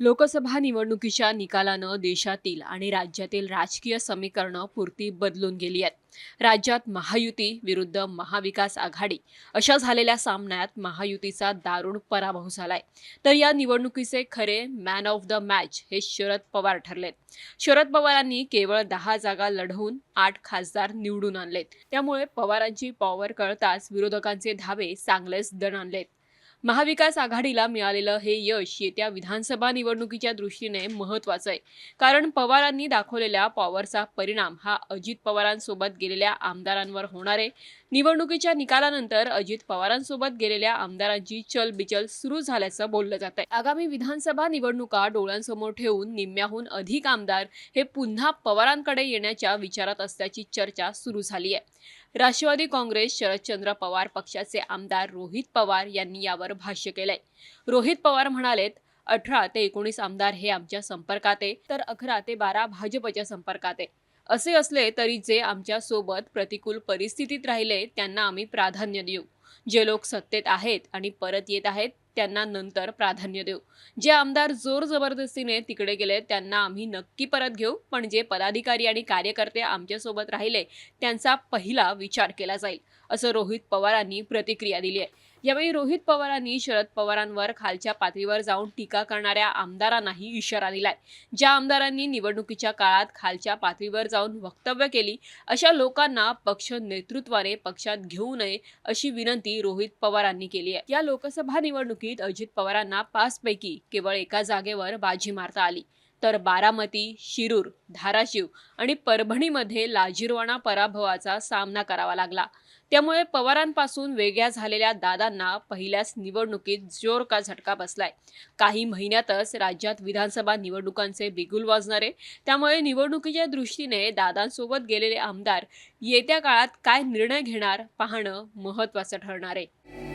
लोकसभा निवडणुकीच्या निकालानं देशातील आणि राज्यातील राजकीय समीकरणं पुरती बदलून गेली आहेत. राज्यात महायुती विरुद्ध महाविकास आघाडी. अशा झालेल्या सामन्यात महायुतीचा दारुण पराभव झालाय. तर या निवडणुकीचे खरे मॅन ऑफ द मॅच हे शरद पवार ठरलेत. शरद पवारांनी केवळ दहा जागा लढवून आठ खासदार निवडून आणलेत. त्यामुळे पवारांची पॉवर कळताच विरोधकांचे धावे चांगलेच दण आणलेत. महाविकास आघाडीला मिळालेलं हे यश येत्या विधानसभा निवडणुकीच्या दृष्टीने महत्वाचं आहे. कारण पवारांनी दाखवलेल्या पॉवरचा परिणाम हा अजित पवारांसोबत गेलेल्या आमदारांवर होणार आहे. निवडणुकीच्या निकालानंतर अजित पवारांसोबत गेलेल्या आमदारांची चलबिचल सुरू झाल्याचं बोललं जात आहे आगामी विधानसभा निवडणुका डोळ्यांसमोर ठेवून निम्म्याहून अधिक आमदार हे पुन्हा पवारांकडे येण्याच्या विचारात असल्याची चर्चा सुरू झाली आहे. राष्ट्रवादी काँग्रेस शरदचंद्र पवार पक्षाचे आमदार रोहित पवार यांनी यावर भाष्य केलंय. रोहित पवार म्हणालेत अठरा ते एकोणीस आमदार हे आमच्या संपर्कात आहे तर अकरा ते बारा भाजपच्या संपर्कात. आहे असे असले तरी जे आमच्यासोबत प्रतिकूल परिस्थितीत राहिले त्यांना आम्ही प्राधान्य देऊ. जे लोक सत्तेत आहेत आणि परत येत आहेत त्यांना नंतर प्राधान्य देऊ. जे आमदार जोर जबरदस्तीने तिकडे गेले त्यांना आम्ही नक्की परत घेऊ. पण जे पदाधिकारी आणि कार्यकर्ते आमच्यासोबत राहिले त्यांचा पहिला विचार केला जाईल असं रोहित पवारांनी प्रतिक्रिया दिली आहे. यावेळी रोहित पवारांनी शरद पवारांवर खालच्या पातळीवर जाऊन टीका करणाऱ्या आमदारांनाही इशारा दिलाय. ज्या आमदारांनी निवडणुकीच्या काळात खालच्या पातळीवर जाऊन वक्तव्य केली अशा लोकांना पक्ष नेतृत्वाने पक्षात घेऊ नये अशी विनंती रोहित पवारांनी केली आहे. या लोकसभा निवडणुकीत अजित पवारांना पाचपैकी केवळ एका जागेवर बाजी मारता आली. तर बारामती शिरूर धाराशिव आणि परभणीमध्ये लाजिरवाणा पराभवाचा सामना करावा लागला. त्यामुळे पवारांपासून वेगळ्या झालेल्या दादांना पहिल्याच निवडणुकीत जोर का झटका बसलाय? काही महिन्यातच राज्यात विधानसभा निवडणुकांचे बिगुल वाजणारे. त्यामुळे निवडणुकीच्या दृष्टीने दादांसोबत गेलेले आमदार येत्या काळात काय निर्णय घेणार पाहणं महत्त्वाचं ठरणार आहे.